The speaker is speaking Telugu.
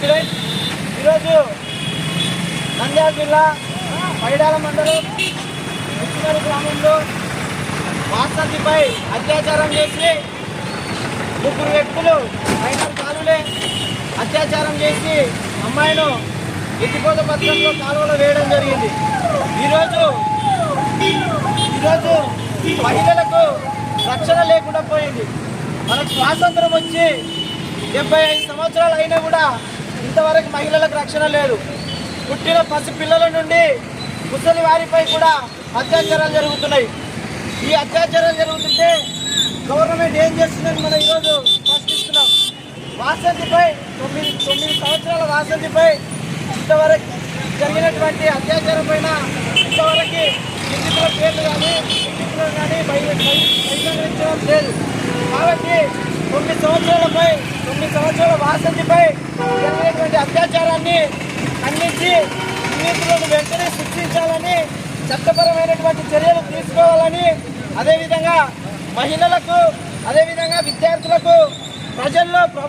ఈరోజు నంద్యాల జిల్లా పైడాల మండలం ముచ్చినూరు గ్రామంలో వాసంతిపై అత్యాచారం చేసి ముగ్గురు వ్యక్తులు మైనర్ కాలులే అత్యాచారం చేసి అమ్మాయిను ఎత్తిపోత పత్రంలో కాలువలో వేయడం జరిగింది. ఈరోజు ఈరోజు మహిళలకు రక్షణ లేకుండా పోయింది. మనకు స్వాతంత్రం వచ్చి డెబ్బై ఐదు సంవత్సరాలు అయినా కూడా ఇంతవరకు మహిళలకు రక్షణ లేదు. పుట్టిన పసి పిల్లల నుండి ముసలి వారిపై కూడా అత్యాచారాలు జరుగుతున్నాయి. ఈ అత్యాచారాలు జరుగుతుంటే గవర్నమెంట్ ఏం చేస్తుందని మనం ఈరోజు ప్రశ్నిస్తున్నాం. వాసంతిపై తొమ్మిది తొమ్మిది సంవత్సరాల వాసంతిపై ఇంతవరకు జరిగినటువంటి అత్యాచారం పైన ఇంతవరకు నిందితుల పేర్లు కానీ నిందితులు కానీ బయ- బహిరంగరించడం లేదు. కాబట్టి తొమ్మిది సంవత్సరాలపై తొమ్మిది సంవత్సరాల వాసంతిపై అత్యాచారాన్ని ఖండించి నిందితులను వెంటనే శిక్షించాలని చట్టపరమైనటువంటి చర్యలు తీసుకోవాలని అదేవిధంగా మహిళలకు అదేవిధంగా విద్యార్థులకు ప్రజల్లో ప్రభుత్వం